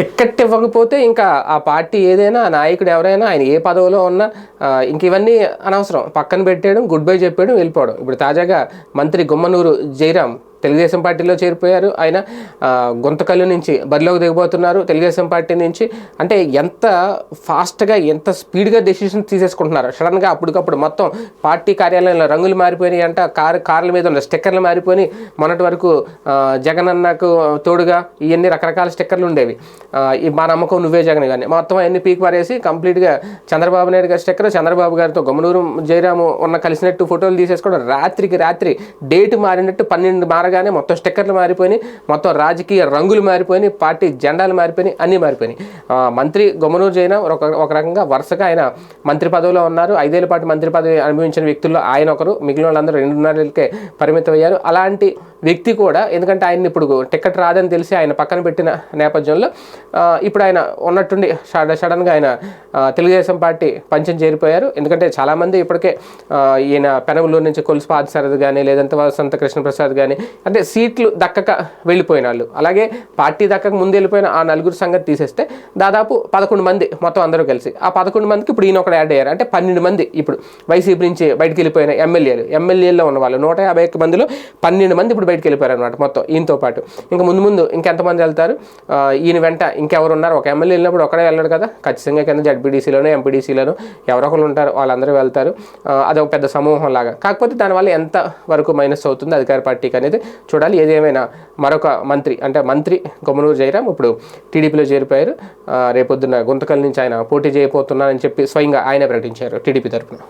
Ticket ఇవ్వకపోతే ఇంకా ఆ పార్టీ ఏదైనా నాయకుడు ఎవరైనా ఆయన ఏ పదవిలో ఉన్నా ఇంక ఇవన్నీ అనవసరం. పక్కన పెట్టేయడం గుడ్ బై చెప్పేయడం వెళ్ళిపోవడం. ఇప్పుడు తాజాగా మంత్రి గుమ్మనూరు జయరాం తెలుగుదేశం పార్టీలో చేరిపోయారు. ఆయన గుంతకల్లు నుంచి బరిలోకి దిగబోతున్నారు. తెలుగుదేశం పార్టీ నుంచి అంటే ఎంత ఫాస్ట్గా ఎంత స్పీడ్గా డెసిషన్ తీసేసుకుంటున్నారు. సడన్గా అప్పటికప్పుడు మొత్తం పార్టీ కార్యాలయంలో రంగులు మారిపోయినాయి అంట. కారు కార్ల మీద ఉన్న స్టిక్కర్లు మారిపోయి మొన్నటి వరకు జగన్ అన్నకు తోడుగా ఇవన్నీ రకరకాల స్టిక్కర్లు ఉండేవి. ఈ మా నమ్మకం నువ్వే జగన్ కానీ మొత్తం అన్ని పీక్ పారేసి కంప్లీట్గా చంద్రబాబు నాయుడు గారి స్టిక్కర్ చంద్రబాబు గారితో గమనూరు జయరాము ఉన్న కలిసినట్టు ఫోటోలు తీసేసుకోవడం రాత్రికి రాత్రి డేట్ మారినట్టు పన్నెండు మారగానే మొత్తం స్టిక్కర్లు మారిపోయినాయి మొత్తం రాజకీయ రంగులు మారిపోయినాయి పార్టీ జెండాలు మారిపోయినాయి అన్నీ మారిపోయినాయి. మంత్రి గుమ్మనూరు జైన ఒక ఒక రకంగా వరుసగా ఆయన మంత్రి పదవిలో ఉన్నారు. ఐదేళ్ళ పాటు మంత్రి పదవి అనుభవించిన వ్యక్తుల్లో ఆయన ఒకరు. మిగిలిన వాళ్ళందరూ రెండున్నరకే పరిమితం అయ్యారు. అలాంటి వ్యక్తి కూడా ఎందుకంటే ఆయన ఇప్పుడు టికెట్ రాదని తెలిసి ఆయన పక్కన పెట్టిన నేపథ్యంలో ఇప్పుడు ఆయన ఉన్నట్టుండి సడ- సడన్గా ఆయన తెలుగుదేశం పార్టీ పంచం చేరిపోయారు. ఎందుకంటే చాలామంది ఇప్పటికే ఈయన పెనమలూరు నుంచి కొలుసు పాదసారథి కానీ లేదంటే వసంత కృష్ణప్రసాద్ కానీ అంటే సీట్లు దక్కక వెళ్ళిపోయిన వాళ్ళు అలాగే పార్టీ దక్కక ముందు వెళ్ళిపోయిన ఆ నలుగురు సంగతి తీసేస్తే దాదాపు పదకొండు మంది మొత్తం అందరూ కలిసి. ఆ పదకొండు మందికి ఇప్పుడు ఈయన ఒకటి యాడ్ అయ్యారు. అంటే పన్నెండు మంది ఇప్పుడు వైసీపీ నుంచి బయటికి వెళ్ళిపోయిన ఎమ్మెల్యేలు. ఎమ్మెల్యేల్లో ఉన్న వాళ్ళు నూట యాభై ఒక్క మందిలో పన్నెండు మంది ఇప్పుడు బయటికి వెళ్ళిపోయారు అనమాట మొత్తం ఈయనతో పాటు. ఇంకా ముందు ముందు ఇంకెంతమంది వెళ్తారు? ఈయన వెంట ఇంకెవరు ఉన్నారు? ఒక ఎమ్మెల్యే వెళ్ళినప్పుడు ఒకడే వెళ్ళాడు కదా? ఖచ్చితంగా కింద జడ్పీడీసీలోనో ఎంపీడీసీలోనో ఎవరో ఒకరు ఉంటారు. వాళ్ళందరూ వెళ్తారు. అదొక పెద్ద సమూహం లాగా కాకపోతే దానివల్ల ఎంత వరకు మైనస్ అవుతుంది అధికార పార్టీకి అనేది చూడాలి. ఏదేమైనా మరొక మంత్రి అంటే మంత్రి కొమ్మనూరు జయరాం ఇప్పుడు టీడీపీలో చేరిపోయారు. రేపొద్దున గుంతకల్ నుంచి ఆయన పోటీ చేయబోతున్నానని చెప్పి స్వయంగా ఆయన ప్రకటించారు టీడీపీ తరఫున